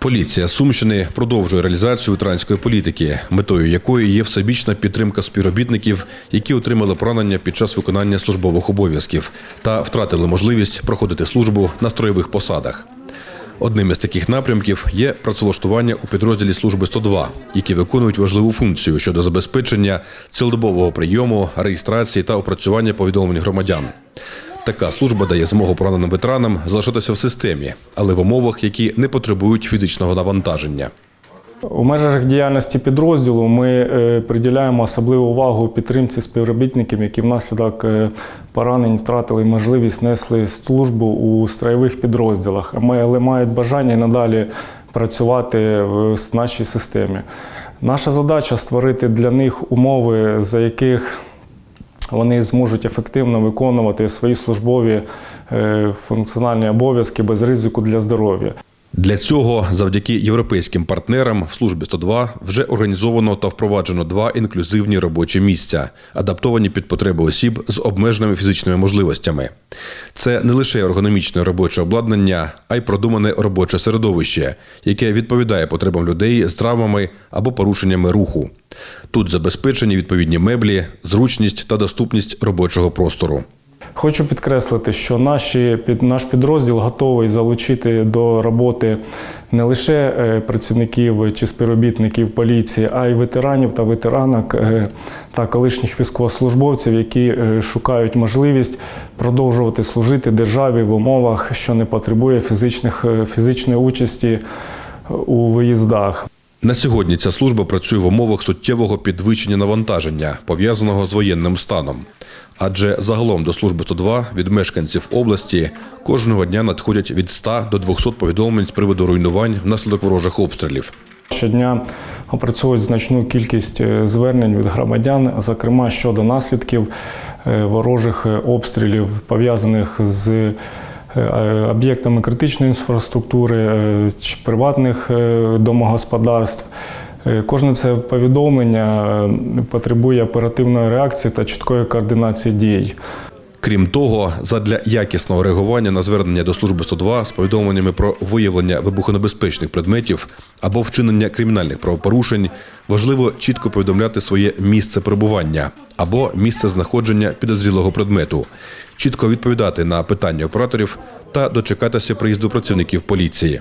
Поліція Сумщини продовжує реалізацію ветеранської політики, метою якої є всебічна підтримка співробітників, які отримали поранення під час виконання службових обов'язків та втратили можливість проходити службу на строєвих посадах. Одним із таких напрямків є працевлаштування у підрозділі служби 102, які виконують важливу функцію щодо забезпечення цілодобового прийому, реєстрації та опрацювання повідомлень громадян. Така служба дає змогу пораненим ветеранам залишитися в системі, але в умовах, які не потребують фізичного навантаження. У межах діяльності підрозділу ми е, приділяємо особливу увагу підтримці співробітників, які внаслідок е, поранень втратили можливість несли службу у строєвих підрозділах, але мають бажання і надалі працювати в нашій системі. Наша задача створити для них умови, за яких вони зможуть ефективно виконувати свої службові е, функціональні обов'язки без ризику для здоров'я. Для цього, завдяки європейським партнерам, в службі 102 вже організовано та впроваджено два інклюзивні робочі місця, адаптовані під потреби осіб з обмеженими фізичними можливостями. Це не лише ергономічне робоче обладнання, а й продумане робоче середовище, яке відповідає потребам людей з травмами або порушеннями руху. Тут забезпечені відповідні меблі, зручність та доступність робочого простору. Хочу підкреслити, що наші, під, наш підрозділ готовий залучити до роботи не лише е, працівників чи співробітників поліції, а й ветеранів та ветеранок е, та колишніх військовослужбовців, які е, шукають можливість продовжувати служити державі в умовах, що не потребує фізичних, фізичної участі у виїздах. На сьогодні ця служба працює в умовах суттєвого підвищення навантаження, пов'язаного з воєнним станом. Адже загалом до служби 102 від мешканців області кожного дня надходять від 100 до 200 повідомлень з приводу руйнувань внаслідок ворожих обстрілів. Щодня опрацьовують значну кількість е, звернень від громадян, зокрема щодо наслідків е, ворожих е, обстрілів, пов'язаних з об'єктами критичної інфраструктури, е, чи приватних е, домогосподарств. Е, Кожне це повідомлення е, потребує оперативної реакції та чіткої координації дій. Крім того, задля якісного реагування на звернення до служби 102 з повідомленнями про виявлення вибухонебезпечних предметів або вчинення кримінальних правопорушень важливо чітко повідомляти своє місце перебування або місце знаходження підозрілого предмету, чітко відповідати на питання операторів та дочекатися приїзду працівників поліції.